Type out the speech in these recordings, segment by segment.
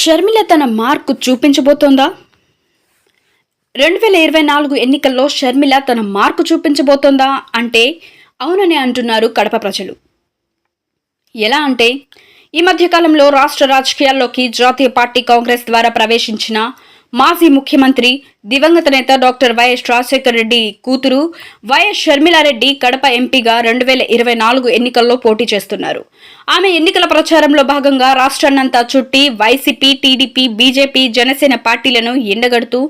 షర్మిల తన మార్కు చూపించబోతోందా? రెండు వేల ఇరవై నాలుగు ఎన్నికల్లో షర్మిల తన మార్కు చూపించబోతోందా అంటే అవునని అంటున్నారు కడప ప్రజలు. ఎలా అంటే ఈ మధ్యకాలంలో రాష్ట్ర రాజకీయాల్లోకి జాతీయ పార్టీ కాంగ్రెస్ ద్వారా ప్రవేశించిన మాజీ ముఖ్యమంత్రి దివంగత నేత డాక్టర్ వైఎస్ రాజశేఖర రెడ్డి కూతురు వైఎస్ షర్మిలారెడ్డి కడప ఎంపీగా రెండు వేల ఇరవై నాలుగు ఎన్నికల్లో పోటీ చేస్తున్నారు. ఆమె ఎన్నికల ప్రచారంలో భాగంగా రాష్ట్రాన్నంతా చుట్టి వైసీపీ టీడీపీ బీజేపీ జనసేన పార్టీలను ఎండగడుతూ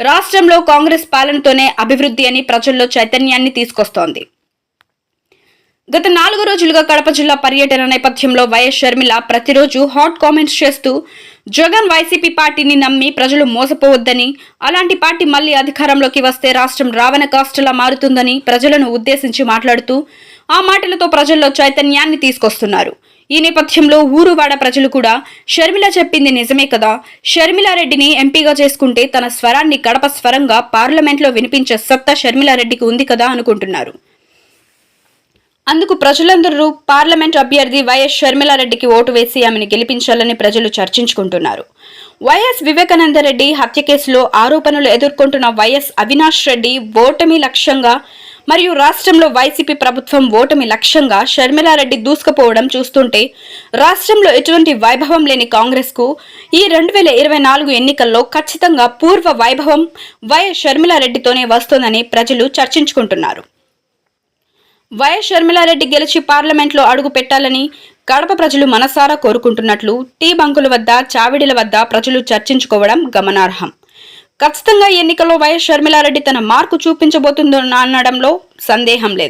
రాష్ట్రంలో కాంగ్రెస్ పాలనతోనే అభివృద్ధి అని ప్రజల్లో చైతన్యాన్ని తీసుకొస్తోంది. గత నాలుగు రోజులుగా కడప జిల్లా పర్యటన నేపథ్యంలో వైఎస్ షర్మిల ప్రతిరోజు హాట్ కామెంట్స్ చేస్తూ జగన్ వైసీపీ పార్టీని నమ్మి ప్రజలు మోసపోవద్దని అలాంటి పార్టీ మళ్ళీ అధికారంలోకి వస్తే రాష్ట్రం రావణ కాస్టలా మారుతుందని ప్రజలను ఉద్దేశించి మాట్లాడుతూ ఆ మాటలతో ప్రజల్లో చైతన్యాన్ని తీసుకొస్తున్నారు. ఈ నేపథ్యంలో ఊరువాడ ప్రజలు కూడా షర్మిల చెప్పింది నిజమే కదా షర్మిలారెడ్డిని ఎంపీగా చేసుకుంటే తన స్వరాన్ని కడప స్వరంగా పార్లమెంట్లో వినిపించే సత్తా షర్మిలారెడ్డికి ఉంది కదా అనుకుంటున్నారు. అందుకు ప్రజలందరూ పార్లమెంట్ అభ్యర్థి వైఎస్ షర్మిలారెడ్డికి ఓటు వేసి ఆమెను గెలిపించాలని ప్రజలు చర్చించుకుంటున్నారు. వైఎస్ వివేకానందరెడ్డి హత్య కేసులో ఆరోపణలు ఎదుర్కొంటున్న వైఎస్ అవినాష్ రెడ్డి ఓటమి లక్ష్యంగా మరియు రాష్ట్రంలో వైసీపీ ప్రభుత్వం ఓటమి లక్ష్యంగా షర్మిలారెడ్డి దూసుకుపోవడం చూస్తుంటే రాష్ట్రంలో ఎటువంటి వైభవం లేని కాంగ్రెస్కు ఈ రెండు వేల ఇరవై నాలుగు ఎన్నికల్లో ఖచ్చితంగా పూర్వ వైభవం వైఎస్ షర్మిలారెడ్డితోనే వస్తోందని ప్రజలు చర్చించుకుంటున్నారు. వైఎస్ షర్మిలారెడ్డి గెలిచి పార్లమెంట్లో అడుగు పెట్టాలని కడప ప్రజలు మనసారా కోరుకుంటున్నట్లు టీ బంకుల వద్ద చావిడిల వద్ద ప్రజలు చర్చించుకోవడం గమనార్హం. ఖచ్చితంగా ఎన్నికల్లో వైఎస్ షర్మిలారెడ్డి తన మార్కు చూపించబోతుందో అనడంలో సందేహం లేదు.